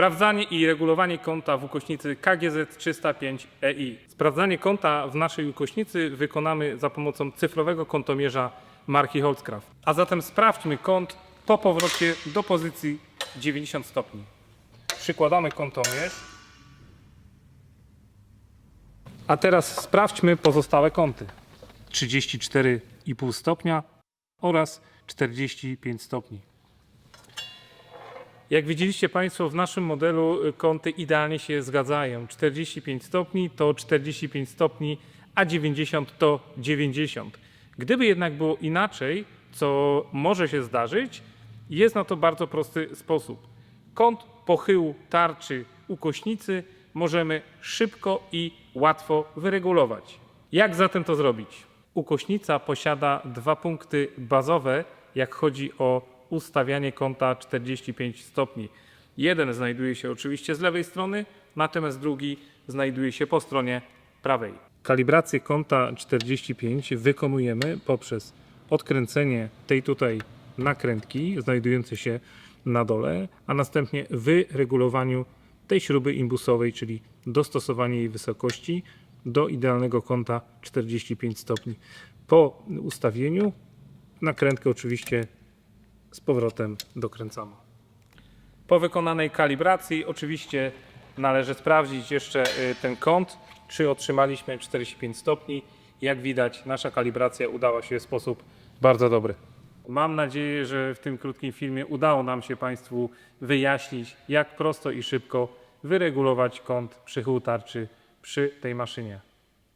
Sprawdzanie i regulowanie konta w ukośnicy KGZ 305 EI. Sprawdzanie konta w naszej ukośnicy wykonamy za pomocą cyfrowego kontomierza marki Holzcraft. A zatem sprawdźmy kąt po powrocie do pozycji 90 stopni. Przykładamy kontomierz. A teraz sprawdźmy pozostałe kąty. 34,5 stopnia oraz 45 stopni. Jak widzieliście Państwo, w naszym modelu y, kąty idealnie się zgadzają. 45 stopni to 45 stopni, a 90 to 90. Gdyby jednak było inaczej, co może się zdarzyć, jest na to bardzo prosty sposób. Kąt pochyłu tarczy ukośnicy możemy szybko i łatwo wyregulować. Jak zatem to zrobić? Ukośnica posiada dwa punkty bazowe, jak chodzi o ustawianie kąta 45 stopni. Jeden znajduje się oczywiście z lewej strony, natomiast drugi znajduje się po stronie prawej. Kalibrację kąta 45 wykonujemy poprzez odkręcenie tej tutaj nakrętki znajdującej się na dole, a następnie wyregulowaniu tej śruby imbusowej, czyli dostosowanie jej wysokości do idealnego kąta 45 stopni. Po ustawieniu nakrętkę oczywiście z powrotem dokręcamy. Po wykonanej kalibracji oczywiście należy sprawdzić jeszcze y, ten kąt, czy otrzymaliśmy 45 stopni. Jak widać nasza kalibracja udała się w sposób bardzo dobry. Mam nadzieję, że w tym krótkim filmie udało nam się Państwu wyjaśnić, jak prosto i szybko wyregulować kąt przychyłu tarczy przy tej maszynie.